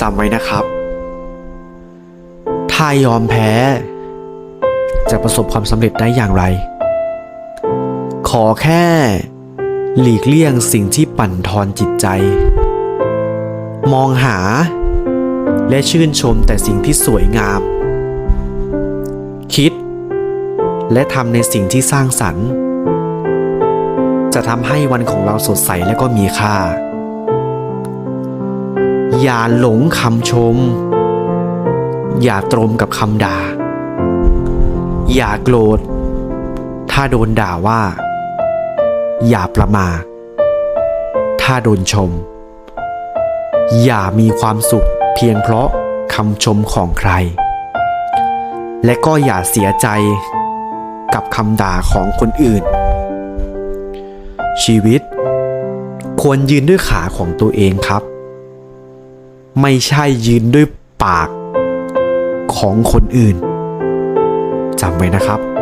จำไว้นะครับ ถ้ายอมแพ้ จะประสบความสำเร็จได้อย่างไร ขอแค่ หลีกเลี่ยงสิ่งที่ปั่นทอนจิตใจ มองหา และชื่นชมแต่สิ่งที่สวยงาม คิด และทำในสิ่งที่สร้างสรรค์ จะทำให้วันของเราสดใสและก็มีค่า อย่าหลงคำชม อย่าตรมกับคำด่า อย่าโกรธ ถ้าโดนด่าว่า อย่าประมาทถ้าโดนชม อย่ามีความสุขเพียงเพราะคำชมของใคร และก็อย่าเสียใจกับคำด่าของคนอื่น ชีวิต ควรยืนด้วยขาของตัวเองครับ ไม่ใช่ยืนด้วยปากของคนอื่นจำไว้นะครับ